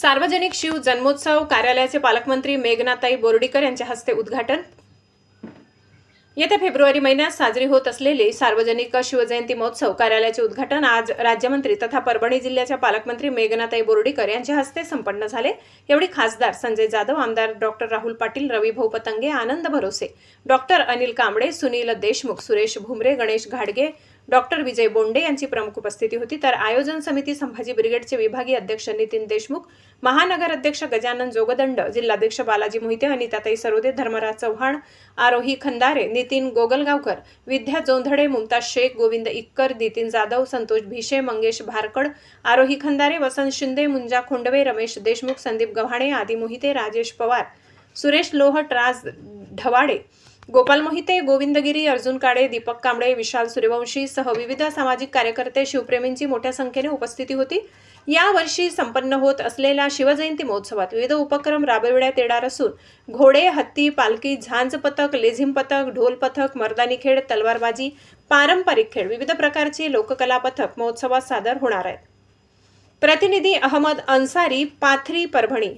सार्वजनिक शिव जन्मोत्सव कार्यालयाचे पालकमंत्री मेघनाताई बोर्डीकर यांच्या हस्ते उद्घाटन. येत्या फेब्रुवारी महिन्यात साजरी होत असलेले सार्वजनिक शिवजयंती महोत्सव कार्यालयाचे उद्घाटन आज राज्यमंत्री तथा परभणी जिल्ह्याच्या पालकमंत्री मेघनाताई बोर्डीकर यांच्या हस्ते संपन्न झाले. यावेळी खासदार संजय जाधव आमदार डॉक्टर राहुल पाटील रवी पतंगे आनंद भरोसे डॉक्टर अनिल कांबळे सुनील देशमुख सुरेश भुमरे गणेश घाडगे डॉक्टर विजय बोंडे यांची प्रमुख उपस्थिती होती. तर आयोजन समिती संभाजी ब्रिगेडचे विभागीय अध्यक्ष नितीन देशमुख महानगर अध्यक्ष गजानन जोगदंड जिल्हाध्यक्ष बालाजी मोहिते अनिताताई सरोदे धर्मराज चव्हाण आरोही खंदारे नितीन गोगलगावकर विद्या जोंधडे मुमताज शेख गोविंद इक्कर नितीन जाधव संतोष भिशे मंगेश भारकड आरोही खंदारे वसंत शिंदे मुंजा खोंडवे रमेश देशमुख संदीप गव्हाणे आदी मोहिते राजेश पवार सुरेश लोहट राज ढवाडे गोपाल मोहिते गोविंदगिरी अर्जुन काळे दीपक कांबळे विशाल सूर्यवंशी सह विविध सामाजिक कार्यकर्ते शिवप्रेमींची मोठ्या संख्येने उपस्थिती होती. यावर्षी संपन्न होत असलेल्या शिवजयंती महोत्सवात विविध उपक्रम राबविण्यात येणार असून घोडे हत्ती पालखी झांज पथक लेझिम पथक ढोल पथक मर्दानी खेळ तलवारबाजी पारंपरिक खेळ विविध प्रकारची लोककला पथक महोत्सवात सादर होणार आहेत. प्रतिनिधी अहमद अन्सारी पाथरी परभणी.